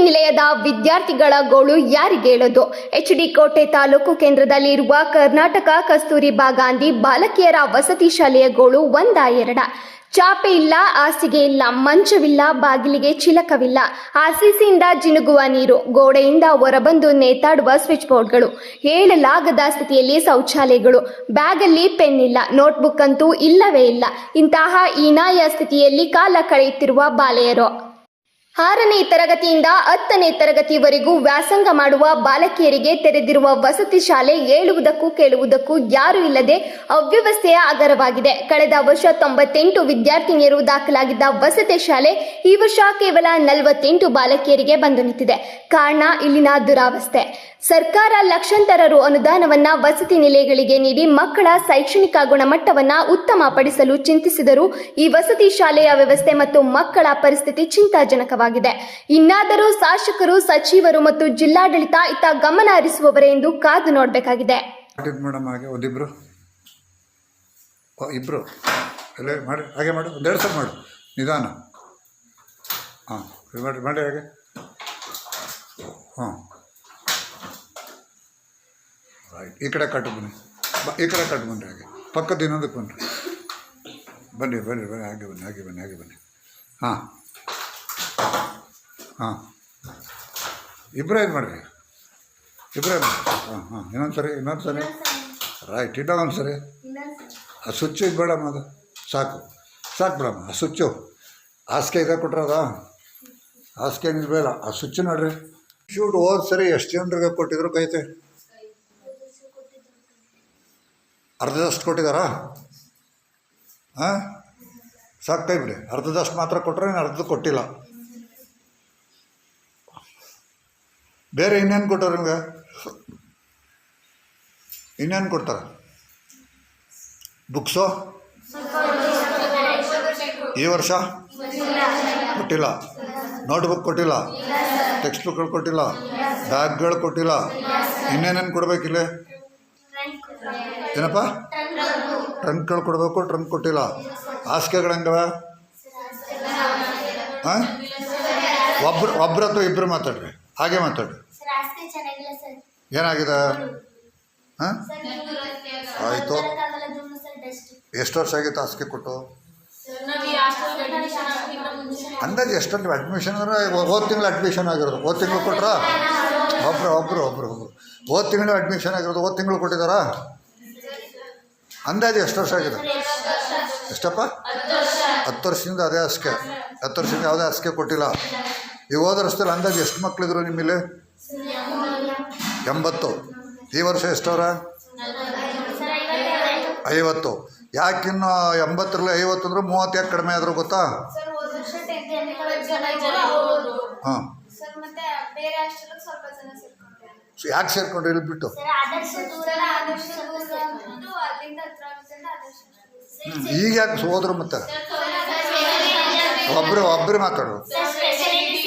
ನಿಲಯದ ವಿದ್ಯಾರ್ಥಿಗಳ ಗೋಳು ಯಾರಿಗೇಳೋದು ಎಚ್ ಡಿ ಕೋಟೆ ತಾಲೂಕು ಕೇಂದ್ರದಲ್ಲಿರುವ ಕರ್ನಾಟಕ ಕಸ್ತೂರಿಬಾ ಗಾಂಧಿ ಬಾಲಕಿಯರ ವಸತಿ ಶಾಲೆಯ ಗೋಳು ಒಂದ ಎರಡ. ಚಾಪೆ ಇಲ್ಲ, ಹಾಸಿಗೆ ಇಲ್ಲ, ಮಂಚವಿಲ್ಲ, ಬಾಗಿಲಿಗೆ ಚಿಲಕವಿಲ್ಲ. ಆಸಿಸಿಯಿಂದ ಜಿನುಗುವ ನೀರು, ಗೋಡೆಯಿಂದ ಹೊರಬಂದು ನೇತಾಡುವ ಸ್ವಿಚ್ ಬೋರ್ಡ್ಗಳು ಹೇಳಲಾಗದ ಸ್ಥಿತಿಯಲ್ಲಿ ಶೌಚಾಲಯಗಳು, ಬ್ಯಾಗಲ್ಲಿ ಪೆನ್ ಇಲ್ಲ, ನೋಟ್ಬುಕ್ ಅಂತೂ ಇಲ್ಲವೇ ಇಲ್ಲ. ಇಂತಹ ಹೀನಾಯ ಸ್ಥಿತಿಯಲ್ಲಿ ಕಾಲ ಕಳೆಯುತ್ತಿರುವ ಬಾಲೆಯರು. ಆರನೇ ತರಗತಿಯಿಂದ ಹತ್ತನೇ ತರಗತಿವರೆಗೂ ವ್ಯಾಸಂಗ ಮಾಡುವ ಬಾಲಕಿಯರಿಗೆ ತೆರೆದಿರುವ ವಸತಿ ಶಾಲೆ ಹೇಳುವುದಕ್ಕೂ ಕೇಳುವುದಕ್ಕೂ ಯಾರೂ ಇಲ್ಲದೆ ಅವ್ಯವಸ್ಥೆಯ ಆಗರವಾಗಿದೆ ಕಳೆದ ವರ್ಷ ತೊಂಬತ್ತೆಂಟು ವಿದ್ಯಾರ್ಥಿನಿಯರು ದಾಖಲಾಗಿದ್ದ ವಸತಿ ಶಾಲೆ ಈ ವರ್ಷ ಕೇವಲ ನಲವತ್ತೆಂಟು ಬಾಲಕಿಯರಿಗೆ ಬಂದು ನಿಂತಿದೆ. ಕಾರಣ ಇಲ್ಲಿನ ದುರಾವಸ್ಥೆ. ಸರ್ಕಾರ ಲಕ್ಷಾಂತರ ರು ಅನುದಾನವನ್ನ ವಸತಿ ನಿಲಯಗಳಿಗೆ ನೀಡಿ ಮಕ್ಕಳ ಶೈಕ್ಷಣಿಕ ಗುಣಮಟ್ಟವನ್ನ ಉತ್ತಮಪಡಿಸಲು ಚಿಂತಿಸಿದರೂ ಈ ವಸತಿ ಶಾಲೆಯ ವ್ಯವಸ್ಥೆ ಮತ್ತು ಮಕ್ಕಳ ಪರಿಸ್ಥಿತಿ ಚಿಂತಾಜನಕವಾಗಿದೆ. ಇನ್ನಾದರೂ ಶಾಸಕರು, ಸಚಿವರು ಮತ್ತು ಜಿಲ್ಲಾಡಳಿತ ಇತ್ತ ಗಮನ ಹರಿಸುವವರೇ ಎಂದು ಕಾದು ನೋಡಬೇಕಾಗಿದೆ. ಹಾಗೆ ಎಲ್ಲ ಮಾಡಿ, ಹಾಗೆ ಮಾಡು ಒಂದೆರಡು ಸಲ ಮಾಡು, ನಿಧಾನ. ಹಾಂ ಮಾಡಿ ಮಾಡಿ ಹಾಗೆ. ಹಾಂ. ರೈಟ್ ಈ ಕಡೆ ಕಟ್ಟು ಬನ್ನಿ. ಈ ಕಡೆ ಕಟ್ಟು ಬನ್ನಿ ಹಾಗೆ. ಪಕ್ಕದ ಇನ್ನೊಂದಕ್ಕೆ ಬನ್ನಿ. ಬನ್ನಿ ಬನ್ನಿ ಬನ್ನಿ, ಹಾಗೆ ಬನ್ನಿ ಹಾಗೆ ಬನ್ನಿ ಹಾಗೆ ಬನ್ನಿ. ಹಾಂ. ಹಾಂ. ಇಬ್ಬರೇ ಇದು ಮಾಡಿರಿ. ಇಬ್ಬರೇ ಹಾಂ ಹಾಂ. ಇನ್ನೊಂದು ಸರಿ ಇನ್ನೊಂದು ಸರಿ ರೈಟ್ ಇನ್ನೊಂದು ಸರಿ ಆ ಸ್ವಿಚ್ಚು ಇದು ಬೇಡಮ್ಮ ಅದು ಸಾಕು. ಸಾಕು ಬಿಡಮ್ಮ, ಆ ಸ್ವಿಚ್ಚು ಹಾಸಿಗೆ ಇದೆ ಕೊಟ್ರದ ಹಾಸಿಗೆ ಏನಿದು ಬೇಡ. ಆ ಸ್ವಿಚ್ಚು ನೋಡ್ರಿ. ಶೂಟ್ ಹೋದ ಸರಿ ಎಷ್ಟು ಜನರಿಗೆ ಕೊಟ್ಟಿದ್ರು ಕೈತೆ? ಅರ್ಧದಷ್ಟು ಕೊಟ್ಟಿದ್ದಾರಾ ಹಾಂ? ಸಾಕು ಕೈ ಬಿಡಿ. ಅರ್ಧದಷ್ಟು ಮಾತ್ರ ಕೊಟ್ಟರೆ ಅರ್ಧ ಕೊಟ್ಟಿಲ್ಲ. ಬೇರೆ ಇನ್ನೇನು ಕೊಟ್ಟವ್ರು ನಿಮ್ಗೆ? ಇನ್ನೇನು ಕೊಡ್ತಾರೆ? ಬುಕ್ಸು ಈ ವರ್ಷ? ಕೊಟ್ಟಿಲ್ಲ. ನೋಟ್ಬುಕ್ ಕೊಟ್ಟಿಲ್ಲ. ಟೆಕ್ಸ್ಟ್ ಬುಕ್ಗಳು ಕೊಟ್ಟಿಲ್ಲ. ಬ್ಯಾಗ್ಗಳು ಕೊಟ್ಟಿಲ್ಲ. ಇನ್ನೇನೇನು ಕೊಡಬೇಕಿಲ್ಲ ಏನಪ್ಪ? ಟ್ರಂಕ್ಗಳು ಕೊಡಬೇಕು ಟ್ರಂಕ್ ಕೊಟ್ಟಿಲ್ಲ. ಹಾಸಿಗೆಗಳು ಹೆಂಗವ? ಹಾಂ ಒಬ್ರು ಒಬ್ರು ಅಥವಾ ಇಬ್ಬರು ಮಾತಾಡ್ರಿ. ಹಾಗೆ ಮಾತಾಡ್ರಿ. ಏನಾಗಿದೆ? ಹಾಂ? ಆಯಿತು. ಎಷ್ಟು ವರ್ಷ ಆಗಿತ್ತು ಹಾಸಿಗೆ ಕೊಟ್ಟು? ಅಂದಾಜು ಎಷ್ಟಲ್ಲಿ ಅಡ್ಮಿಷನ್ ಅಂದರೆ ಹೋದ ತಿಂಗಳು ಅಡ್ಮಿಷನ್ ಆಗಿರೋದು. ಹೋದ ತಿಂಗಳು ಕೊಟ್ರಾ? ಒಬ್ರು ಒಬ್ರು ಒಬ್ರು ಒಬ್ರು. ಹೋದ ತಿಂಗಳು ಅಡ್ಮಿಷನ್ ಆಗಿರೋದು ಹೋದ ತಿಂಗಳು ಕೊಟ್ಟಿದ್ದಾರಾ ಅಂದಾಜು ಎಷ್ಟು ವರ್ಷ ಆಗಿದೆ? ಎಷ್ಟಪ್ಪ? ಹತ್ತು ವರ್ಷದಿಂದ ಅದೇ ಹಾಸಿಗೆ. ಹತ್ತು ವರ್ಷದಿಂದ ಯಾವುದೇ ಹಾಸಿಗೆ ಕೊಟ್ಟಿಲ್ಲ. ಈ ಹೋದ ವರ್ಷದಲ್ಲಿ ಅಂದಾಜು ಎಷ್ಟು ಮಕ್ಕಳಿದ್ರು ನಿಮ್ಮಲ್ಲಿ? ಎಂಬತ್ತು. ಈ ವರ್ಷ ಎಷ್ಟವರ? ಐವತ್ತು. ಯಾಕಿನ್ನು ಎಂಬತ್ತರಲ್ಲಿ ಐವತ್ತು ಅಂದ್ರೆ ಮೂವತ್ತು ಯಾಕೆ ಕಡಿಮೆ ಆದರೂ ಗೊತ್ತಾ? ಹಾಂ. ಸರ್ ಮತ್ತೆ ಬೇರೆ ಹಾಸ್ಟೆಲ್ ಸ್ವಲ್ಪ ಜನ ಸೇರ್ಕೊಂಡ್ರೆ. ಯಾಕೆ ಸೇರ್ಕೊಂಡ್ರಿ? ಇಲ್ಲಿ ಬಿಟ್ಟು. ಈಗ ಯಾಕೆ ಹೋದ್ರು ಮತ್ತೆ? ಒಬ್ರು ಒಬ್ರು ಮಾತಾಡು. ಸರ್